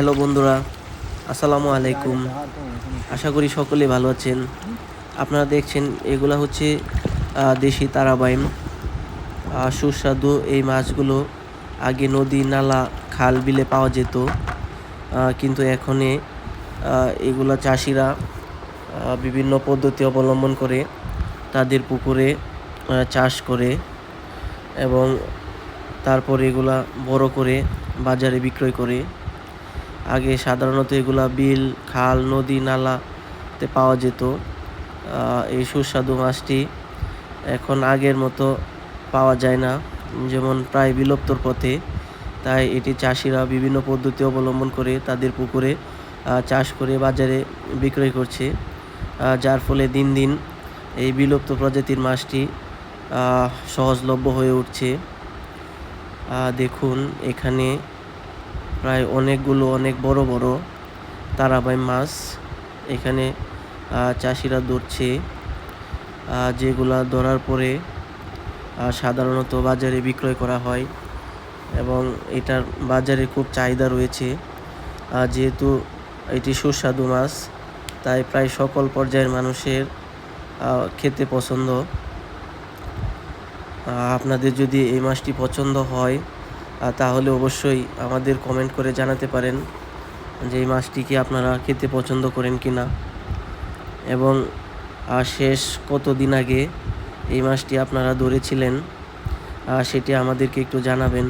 Hello বন্ধুরা, আসসালামু আলাইকুম। আশা করি সকলে ভালো আছেন। আপনারা দেখছেন, এগুলা হচ্ছে দেশি তারাবাইম সুস্বাদু এই মাছগুলো আগে নদী, নালা, খাল, বিলে পাওয়া যেত। কিন্তু এখনে এগুলা চাষিরা বিভিন্ন পদ্ধতি অবলম্বন করে তাদের পুকুরে চাষ করে এবং তারপর এগুলা বড় করে বাজারে বিক্রয় করে। আগে সাধারণত এগুলা বিল, খাল, নদী নালাতে পাওয়া যেত। এই সুস্বাদু মাছটি এখন আগের মতো পাওয়া যায় না, যেমন প্রায় বিলুপ্তর পথে। তাই এটি চাষিরা বিভিন্ন পদ্ধতি অবলম্বন করে তাদের পুকুরে চাষ করে বাজারে বিক্রয় করছে। যার ফলে দিন দিন এই বিলুপ্ত প্রজাতির মাছটি সহজলভ্য হয়ে উঠছে। দেখুন এখানে প্রায় অনেকগুলো অনেক বড় বড় তারাবাই মাছ এখানে চাষিরা ধরছে। যেগুলা ধরার পরে সাধারণত বাজারে বিক্রয় করা হয় এবং এটার বাজারে খুব চাহিদা রয়েছে। যেহেতু এটি সুস্বাদু মাছ, তাই প্রায় সকল পর্যায়ের মানুষের খেতে পছন্দ। আপনাদের যদি এই মাছটি পছন্দ হয় তাহলে অবশ্যই আমাদের কমেন্ট করে জানাতে পারেন যে এই মাছটি কি আপনারা খেতে পছন্দ করেন কি না এবং শেষ কতদিন আগে এই মাছটি আপনারা ধরেছিলেন সেটি আমাদেরকে একটু জানাবেন।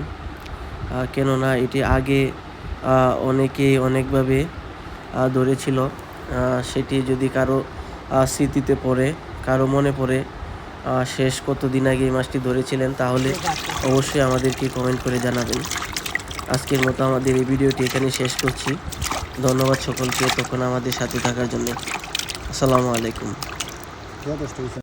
কেননা এটি আগে আহ, অনেকেই অনেকভাবে ধরেছিল সেটি যদি কারও স্মৃতিতে পড়ে কারও মনে পড়ে শেষ কত দিন আগে এই মাছটি ধরেছিলেন তাহলে অবশ্যই আমাদেরকে কমেন্ট করে জানাবেন। আজকের মতো আমাদের এই ভিডিওটি এখানে শেষ করছি। ধন্যবাদ সকলকে তখন আমাদের সাথে থাকার জন্য। আসসালামু আলাইকুম।